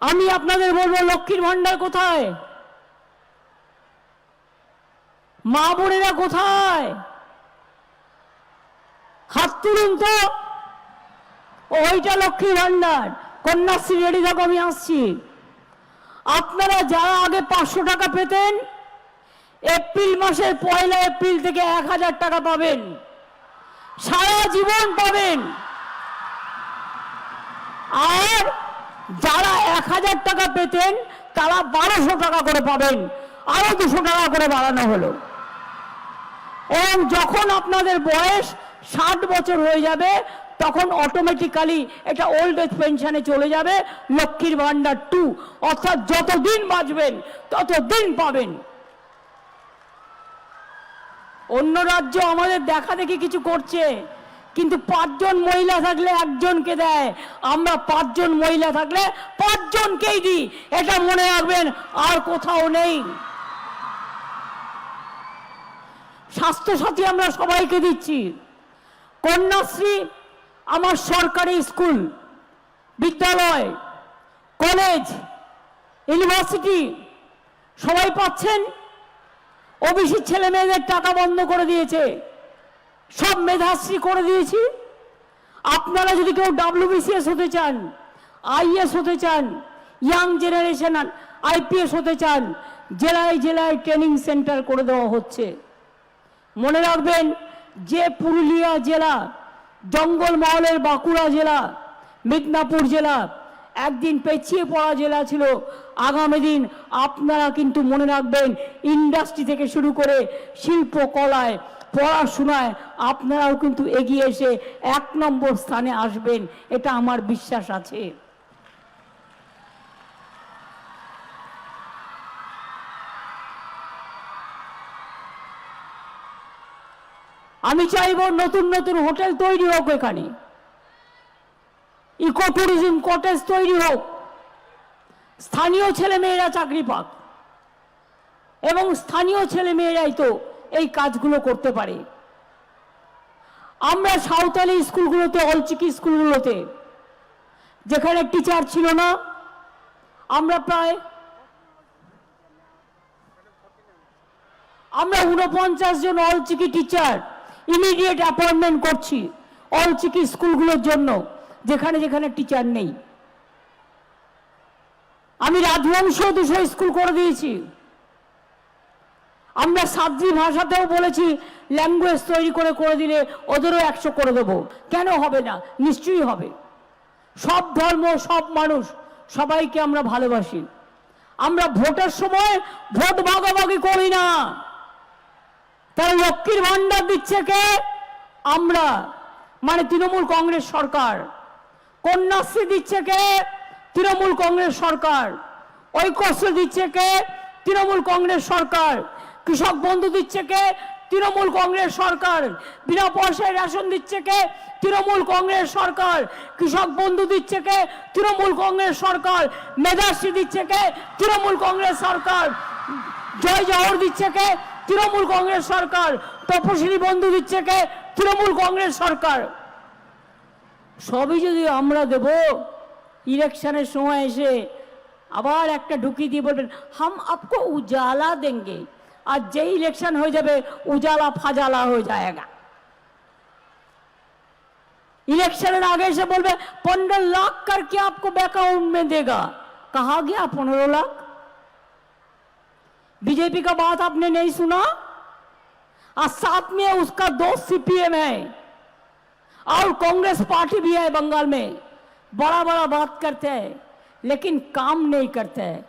আমি আপনাদের বলব, লক্ষ্মীর ভান্ডার কোথায়? মা বোনেরা কোথায়? হাত তুলুন তো। ওইটা লক্ষ্মীর ভান্ডার কন্যাশ্রী, রেডি থাকো, আমি আসছি। আপনারা যারা আগে পাঁচশো টাকা পেতেন, এপ্রিল মাসের পয়লা এপ্রিল থেকে এক হাজার টাকা পাবেন। সারা জীবন পাবেন। আর যারা এক হাজার টাকা পেতেন, তারা বারোশো টাকা করে পাবেন। আরও দুশো টাকা করে বাড়ানো হলো। এবং যখন আপনাদের বয়স ষাট বছর হয়ে যাবে, তখন অটোমেটিক্যালি এটা ওল্ড এজ পেনশনে চলে যাবে, লক্ষ্মীর ভান্ডার টু অর্থাৎ যতদিন বাঁচবেন, ততদিন পাবেন। অন্য রাজ্য আমাদের দেখা দেখি কিছু করছে। কিন্তু পাঁচজন মহিলা থাকলে একজনকে দেয়। আমরা পাঁচজন মহিলা থাকলে পাঁচজনকেই দিই। এটা মনে রাখবেন, আর কোথাও নেই। স্বাস্থ্যসাথী আমরা সবাইকে দিচ্ছি। কন্যাশ্রী আমার সরকারি স্কুল, বিদ্যালয়, কলেজ, ইউনিভার্সিটি, সবাই পাচ্ছেন? ওবিসি ছেলে মেয়েদের টাকা বন্ধ করে দিয়েছে। সব মেধাশ্রী করে দিয়েছি। আপনারা যদি কেউ ডাব্লিউবিসিএস হতে চান আইএস হতে চান ইয়াং জেনারেশন আইপিএস হতে চান, জেলায় জেলায় ট্রেনিং সেন্টার করে দেওয়া হচ্ছে। মনে রাখবেন, যে পুরুলিয়া জেলা, জঙ্গলমহলের বাঁকুড়া জেলা, মিদনাপুর জেলা, একদিন পেছিয়ে পড়া জেলা ছিল, আগামী দিন আপনারা কিন্তু মনে রাখবেন ইন্ডাস্ট্রি থেকে শুরু করে শিল্পকলায় পড়াশোনায় আপনারাও কিন্তু এগিয়ে এসে এক নম্বর স্থানে আসবেন, এটা আমার বিশ্বাস আছে। আমি চাইব নতুন নতুন হোটেল তৈরি হোক এখানে। ইকো ট্যুরিজম কটেজ তৈরি হোক। স্থানীয় ছেলে মেয়েরা চাকরি পাক। এবং স্থানীয় ছেলে মেয়েরাই তো এই কাজগুলো করতে পারে। আমরা সাঁওতালি স্কুলগুলোতে, অলচিকি স্কুলগুলোতে, যেখানে টিচার ছিল না, আমরা প্রায় আমরা উনপঞ্চাশ জন অলচিকি টিচার ইমিডিয়েট অ্যাপয়েন্টমেন্ট করছি অলচিকি স্কুলগুলোর জন্য, যেখানে যেখানে টিচার নেই। আমি রাজবংশ দুশো স্কুল করে দিয়েছি। আমরা সাদ্রি ভাষাতেও বলেছি ল্যাঙ্গুয়েজ তৈরি করে করে দিলে ওদেরও একশো করে দেবো। কেন হবে না? নিশ্চয়ই হবে। সব ধর্ম, সব মানুষ, সবাইকে আমরা ভালোবাসি। আমরা ভোটের সময় ভোট ভাগাভাগি করি না। তারা লক্ষ্মীর ভান্ডার দিচ্ছে কে? আমরা মানে তৃণমূল কংগ্রেস সরকার। কন্যাশ্রী দিচ্ছে কে? তৃণমূল কংগ্রেস সরকার। ঐক্যশ্রী দিচ্ছে কে? তৃণমূল কংগ্রেস সরকার। কৃষক বন্ধু দিচ্ছে কে? তৃণমূল কংগ্রেস সরকার। বিনা পয়সায় রেশন দিচ্ছে কে? তৃণমূল কংগ্রেস সরকার। কৃষক বন্ধু দিচ্ছে কে? তৃণমূল কংগ্রেস সরকার। মেধাশ্রী দিচ্ছে কে? তৃণমূল কংগ্রেস সরকার। জয় জহর দিচ্ছে কে? তৃণমূল কংগ্রেস সরকার। তপশিলি বন্ধু দিচ্ছে কে? তৃণমূল কংগ্রেস সরকার। সবই যদি আমরা দেব, ইলেকশনের সময় এসে আবার একটা ঢুকিয়ে দিয়ে বলবেন, হাম আপকো উজালা দেঙ্গে। আর যেই ইলেকশন হয়ে যাবে উজালা ফাজালা হয়ে যায়গা इलेक्शन आगे से बोल पंद्रह लाख करके आपको बैंक अकाउंट में देगा कहा गया पंद्रह लाख बीजेपी का बात आपने नहीं सुना और साथ में उसका दोस्त सीपीएम है और कांग्रेस पार्टी भी है बंगाल में बड़ा बड़ा बात करते हैं लेकिन काम नहीं करते हैं